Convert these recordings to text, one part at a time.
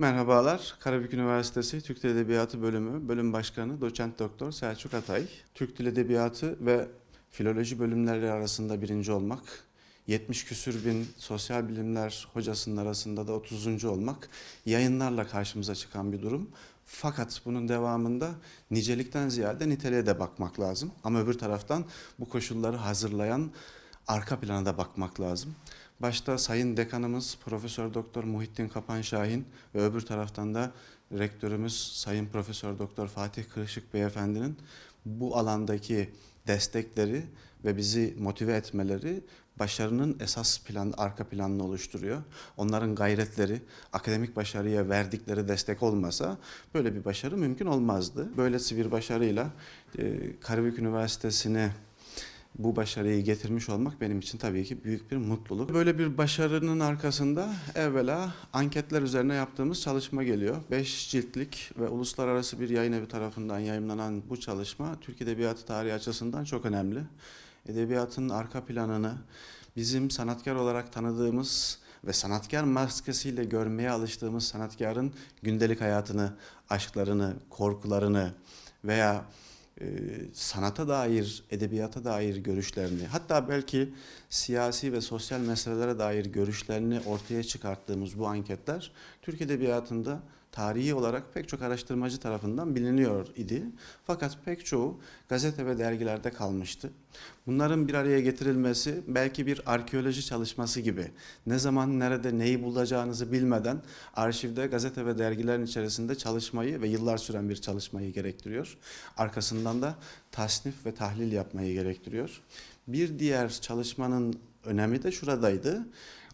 Merhabalar. Karabük Üniversitesi Türk Dil Edebiyatı Bölümü Bölüm Başkanı Doçent Doktor Selçuk Atay. Türk Dil Edebiyatı ve Filoloji bölümleri arasında birinci olmak, 70 küsür bin sosyal bilimler hocasının arasında da 30. olmak yayınlarla karşımıza çıkan bir durum. Fakat bunun devamında nicelikten ziyade niteliğe de bakmak lazım. Ama öbür taraftan bu koşulları hazırlayan arka plana da bakmak lazım. Başta Sayın Dekanımız Profesör Doktor Muhittin Kapan Şahin ve öbür taraftan da rektörümüz Sayın Profesör Doktor Fatih Kırışık Beyefendinin bu alandaki destekleri ve bizi motive etmeleri başarının esas plan, arka planını oluşturuyor. Onların gayretleri, akademik başarıya verdikleri destek olmasa böyle bir başarı mümkün olmazdı. Böylesi bir başarıyla e, Karabük Üniversitesi'ne bu başarıyı getirmiş olmak benim için tabii ki büyük bir mutluluk. Böyle bir başarının arkasında evvela anketler üzerine yaptığımız çalışma geliyor. 5 ciltlik ve uluslararası bir yayın evi tarafından yayımlanan bu çalışma Türk Edebiyatı tarihi açısından çok önemli. Edebiyatın arka planını bizim sanatkar olarak tanıdığımız ve sanatkar maskesiyle görmeye alıştığımız sanatkarın gündelik hayatını, aşklarını, korkularını veya e, sanata dair, edebiyata dair görüşlerini, hatta belki siyasi ve sosyal meselelere dair görüşlerini ortaya çıkarttığımız bu anketler Türk Edebiyatı'nda tarihi olarak pek çok araştırmacı tarafından biliniyor idi. Fakat pek çoğu gazete ve dergilerde kalmıştı. Bunların bir araya getirilmesi belki bir arkeoloji çalışması gibi. Ne zaman nerede neyi bulacağınızı bilmeden arşivde gazete ve dergilerin içerisinde çalışmayı ve yıllar süren bir çalışmayı gerektiriyor. Arkasından da tasnif ve tahlil yapmayı gerektiriyor. Bir diğer çalışmanın önemi de şuradaydı.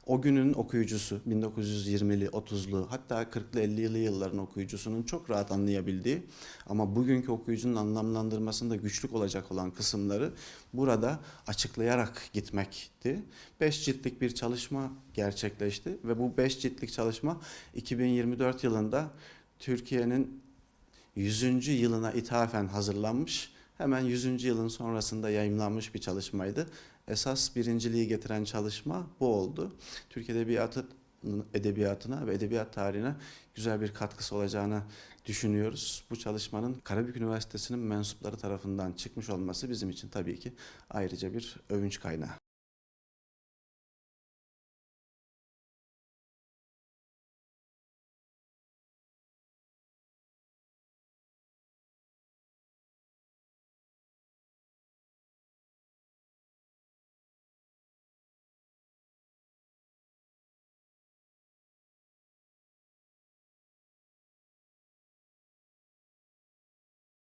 O günün okuyucusu 1920'li, 30'lu hatta 40'lı 50'li yılların okuyucusunun çok rahat anlayabildiği ama bugünkü okuyucunun anlamlandırmasında güçlük olacak olan kısımları burada açıklayarak gitmekti. 5 ciltlik bir çalışma gerçekleşti ve bu 5 ciltlik çalışma 2024 yılında Türkiye'nin 100. yılına ithafen hazırlanmış hemen 100. yılın sonrasında yayımlanmış bir çalışmaydı. Esas birinciliği getiren çalışma bu oldu. Türk Edebiyatı edebiyatına ve edebiyat tarihine güzel bir katkısı olacağını düşünüyoruz. Bu çalışmanın Karabük Üniversitesi'nin mensupları tarafından çıkmış olması bizim için tabii ki ayrıca bir övünç kaynağı.